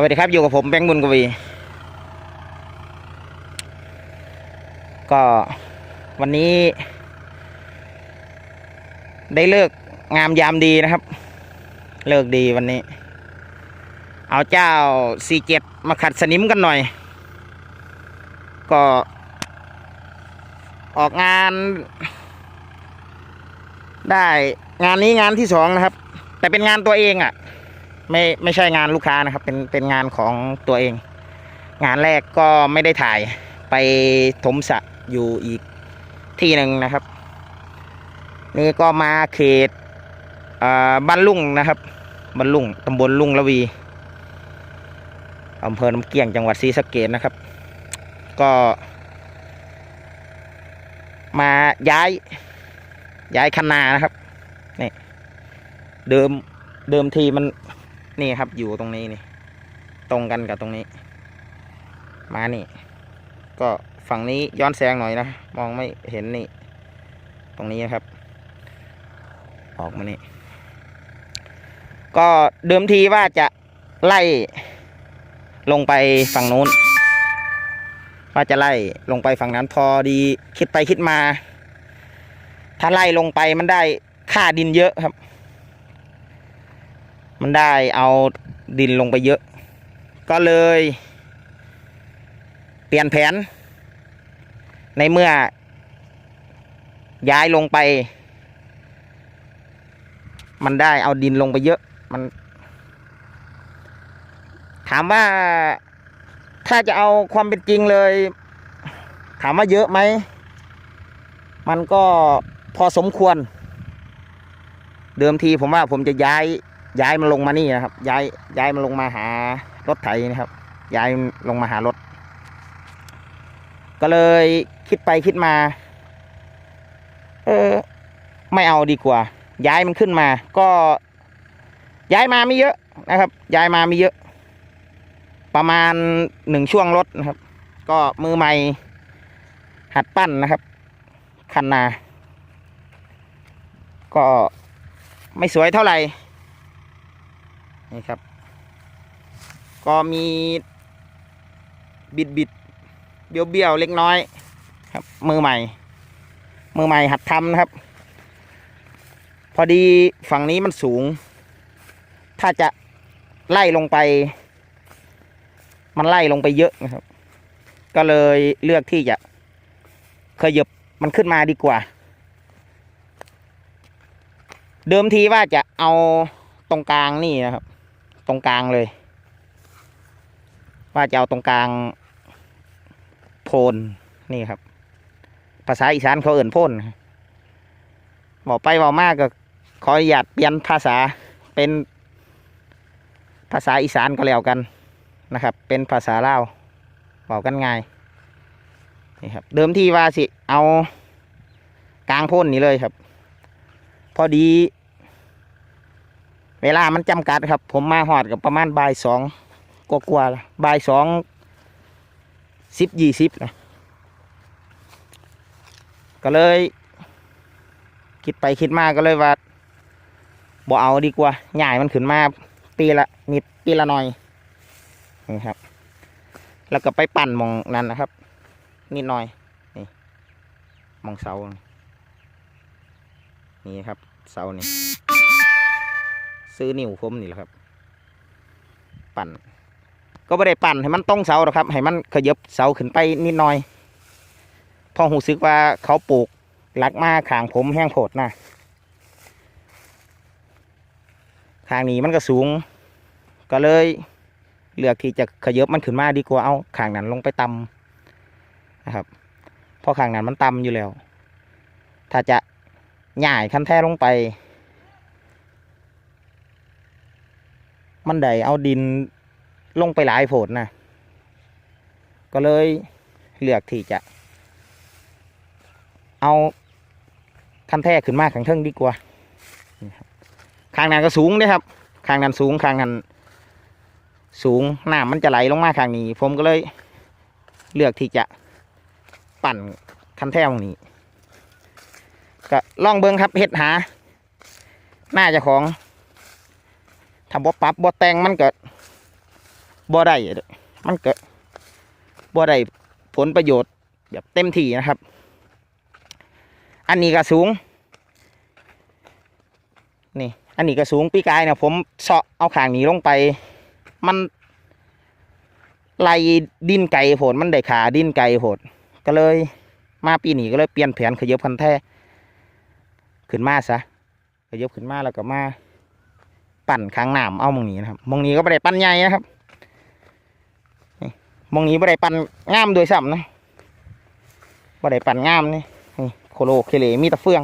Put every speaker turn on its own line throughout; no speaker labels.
สวัสดีครับอยู่กับผมแบงค์บุญกวี ก็วันนี้ ได้เลิกงามยามดีนะครับ เลิกดีวันนี้ เอาเจ้าซีเจ็ดมาขัดสนิมกันหน่อย ก็ ออกงาน ได้งานนี้งานที่สองนะครับ แต่เป็นงานตัวเองอะ่ะ ไม่ไม่ใช่งานลูกค้านะครับ เป็นเป็นงานของตัวเอง งานแรกก็ไม่ได้ถ่ายไปถมสะอยู่อีกที่หนึ่งนะครับ นี่ก็มาเขตอ่าบ้านลุ่งนะครับบ้านลุ่งตำบลลุ่งละวีอำเภอน้ำเกียงจังหวัดศรีสะเกษนะครับ ก็ มาย้ายย้ายคันนานะครับนี่เดิมเดิมทีมัน นี่ครับอยู่ตรงนี้นี่ ตรงกันกับตรงนี้ มานี่ ก็ฝั่งนี้ย้อนแสงหน่อยนะ มองไม่เห็นนี่ ตรงนี้นะครับ ออกมานี่ ก็เดิมทีว่าจะไล่ลงไปฝั่งนู้น ว่าจะไล่ลงไปฝั่งนั้นพอดีคิดไปคิดมา ถ้าไล่ลงไปมันได้ค่าดินเยอะครับ มันได้เอาดินลงไปเยอะ ก็เลย เปลี่ยนแผน ในเมื่อ ย้ายลงไป มันได้เอาดินลงไปเยอะ มัน ถามว่าถ้าจะเอาความเป็นจริงเลย ถามว่าเยอะไหม มันก็พอสมควร เดิมทีผมว่าผมจะย้าย ย้ายมันลงมานี่นะครับ ย้ายย้ายมันลงมาหารถไถนะครับ ย้ายลงมาหารถ ก็เลยคิดไปคิดมา เออ ไม่เอาดีกว่า ย้ายมันขึ้นมา ก็ ย้ายมาไม่เยอะนะครับ ย้ายมาไม่เยอะ ประมาณหนึ่งช่วงรถนะครับ ก็มือใหม่ หัดปั้นนะครับ คันนา ก็ไม่สวยเท่าไหร่ นี่ครับ ก็มีบิดบิดเบี้ยวเบี้ยวๆเล็กน้อยครับ มือใหม่ มือใหม่หัดทำนะครับ พอดีฝั่งนี้มันสูง ถ้าจะไล่ลงไป มันไล่ลงไปเยอะนะครับ ก็เลยเลือกที่จะขยบมันขึ้นมาดีกว่า เดิมทีว่าจะเอาตรงกลางนี่นะครับ ตรงกลางเลย ว่าจะเอาตรงกลางโพนนี่ครับ ภาษาอีสานเขาเอื่นโพนบอกไปบอกมากก็ขออนุญาตเปลี่ยนภาษาเป็นภาษาอีสานก็แล้วกันนะครับ เป็นภาษาลาวบอกกันง่ายนี่ครับ เดิมที่ว่าสิเอากลางโพ่นนี่เลยครับ พอดี เวลามันจำกัดครับ ผมมาหอดกับประมาณบ่ายสองกว่าๆละบ่ายสองสิบยี่สิบนะก็เลย คิดไปคิดมาก็เลยว่าบ่เอาดีกว่าใหญ่มันขึ้นมาปีละนิดปีละหน่อยนี่ครับ แล้วก็ไปปั่นมองนั้นนะครับ นิดหน่อยนี่มองเสานี่ครับเสานี่ ซื้อนิ้วผมนี่แหละครับ ปั่น ก็ไม่ได้ปั่นให้มันตรงเสาหรอกครับ ให้มันขยับเสาขึ้นไปนิดหน่อย พอหูซึกว่าเขาปลูกหลักมาขางผมแห้งโผดนะขางนี้มันก็สูง ก็เลยเลือกที่จะขยับมันขึ้นมาดีกว่าเอาขางนั้นลงไปต่ำนะครับพราะขางนั้นมันต่ำอยู่แล้ว ถ้าจะหย่ายคันแท้ลงไป มันได้เอาดินลงไปหลายโผดนะก็เลยเลือกที่จะ เอาคันแท้ขึ้นมาข้างเทิงดีกว่าครับข้างนั้นก็สูงนะครับข้างนั้นสูงข้างนั้นสูงน้ำมันจะไหลลงมาข้างนี้ ผมก็เลยเลือกที่จะปั่นคันแท้ตรงนี้ ก็ล่องเบิ้งครับเฮ็ดหาหน้าจ้าของ ทำบ่ปรับบ่แต่งมันก็บ่ได้มันก็บ่ได้ผลประโยชน์แบบเต็มที่นะครับ อันนี้ก็สูง นี่ อันนี้ก็สูงปีกายเนี่ยผมเสาะเอาขางนี้ลงไป มันไล่ดินไก่โผดมันได้ขาดินไก่โผดก็เลย มาปีนี้ก็เลยเปลี่ยนแผนขยับพันธุ์แท้ขึ้นมาซะขยับขึ้นมาแล้วก็มา ปั่นค้างหน้ำเอามองนี้นะครับมองนี้ก็ไม่ได้ปั่นใหญ่นะครับมองนี้ไม่ได้ปั่นงามโดยซ้ำนะไม่ได้ปั่นงามนี่โคโลเคเลมีตะเฟือง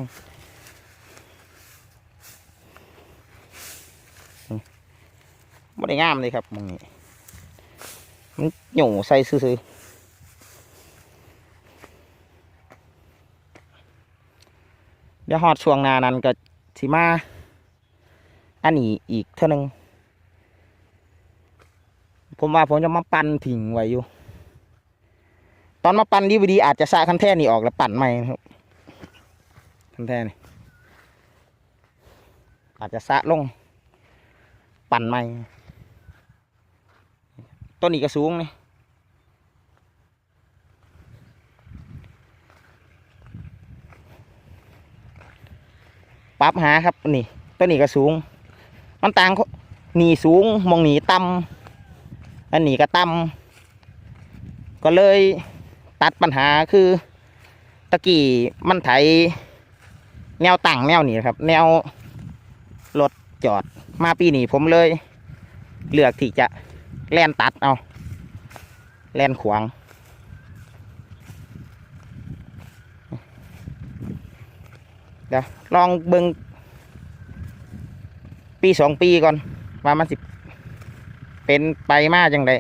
ไม่ได้งามเลยครับมองนี้มันหยู่ใส่ซื่อเดี๋ยวฮอดช่วงนานั้นก็สิมา อันนี้อีกเท่านึงผมว่าผมจะมาปั่นทิ้งไว้อยู่ ตอนมาปั่นดีวดีอาจจะสะคันแท่นี่ออกแล้วปั่นใหม่ครับคันแท่นี่อาจจะสะลง ปั่นใหม่ต้นนี้ก็สูงนี่ปรับหาครับนี่ต้นนี้ก็สูง มันต่างหนีสูงมองหนีต่ำอันหนีก็ต่ำก็เลยตัดปัญหาคือตะกี้มันไถแนวตั้งแนวหนีครับ แนวรถจอดมาปีนี้ผมเลย เลือกที่จะแล่นตัดเอาแล่นขวางเดี๋ยวลองเบิง ปีสองปีก่อนว่ามันสิเป็นไปมากจังได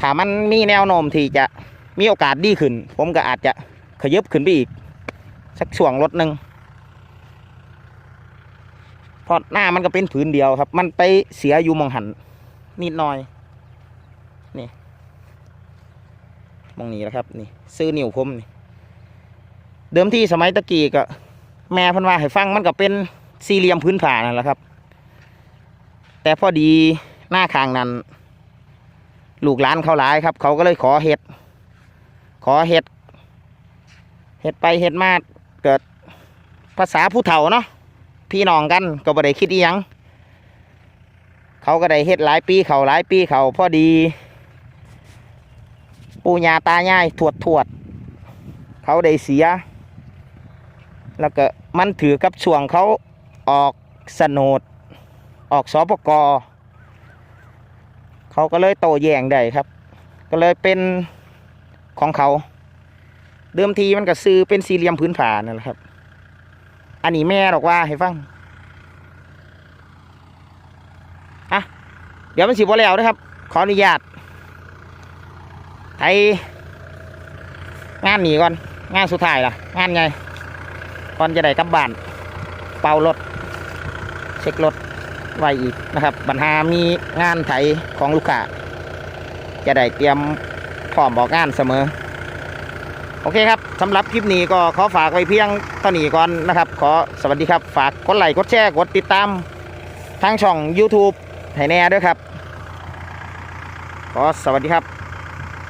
ถ้ามันมีแนวโน้มที่จะมีโอกาสดีขึ้น ผมก็อาจจะขยับขึ้นไปอีก สักช่วงรถหนึ่งเพราะหน้ามันก็เป็นผืนเดียวครับ มันไปเสียอยู่มองหันนิดหน่อย นี่มองนี้แล้วครับ นี่ ซื้อนิ้วผมนี่ เดิมที่สมัยตะกี้ก็ แม่พันว่าให้ฟังมันก็เป็น สี่เหลี่ยมพื้นผ่านั่นแหละครับ แต่พอดีหน้าคางนั้น ลูกหลานเขาหลายครับ เขาก็เลยขอเห็ด ขอเห็ด เห็ดไปเห็ดมาเกิดภาษาผู้เฒ่าเนาะพี่น้องกันก็บ่ได้คิดอีหยังเขาก็ได้เห็ดหลายปีเขาหลายปีเขาพอดี ปู่ย่าตาย่ายทวดทวด เขาได้เสีย แล้วก็มันถือกับช่วงเขา ออกสนดออกสปกเขาก็เลยโตแย่งได้ครับ ก็เลยเป็นของเขา เดิมทีมันก็ซื้อเป็นสี่เหลี่ยมพื้นผ่านั่นแหละครับ อันนี้แม่บอกว่าให้ฟังอะเดี๋ยวมันสิบวแล้วนะครับ ขออนุญาตไทยงานหนีก่อน งานสุดท้ายล่ะ งานไงก่อนจะได้กลับบ้าน เป่ารถ เช็ครถไว้อีกนะครับปัญหามีงานไถของลูกค้าจะได้เตรียมพร้อมบอกงานเสมอ โอเคครับสำหรับคลิปนี้ก็ขอฝากไว้เพียงเท่านี้ก่อนนะครับ ขอสวัสดีครับ ฝากกดไลค์กดแชร์กดติดตามทางช่อง YouTube ให้แน่ด้วยครับ ขอสวัสดีครับ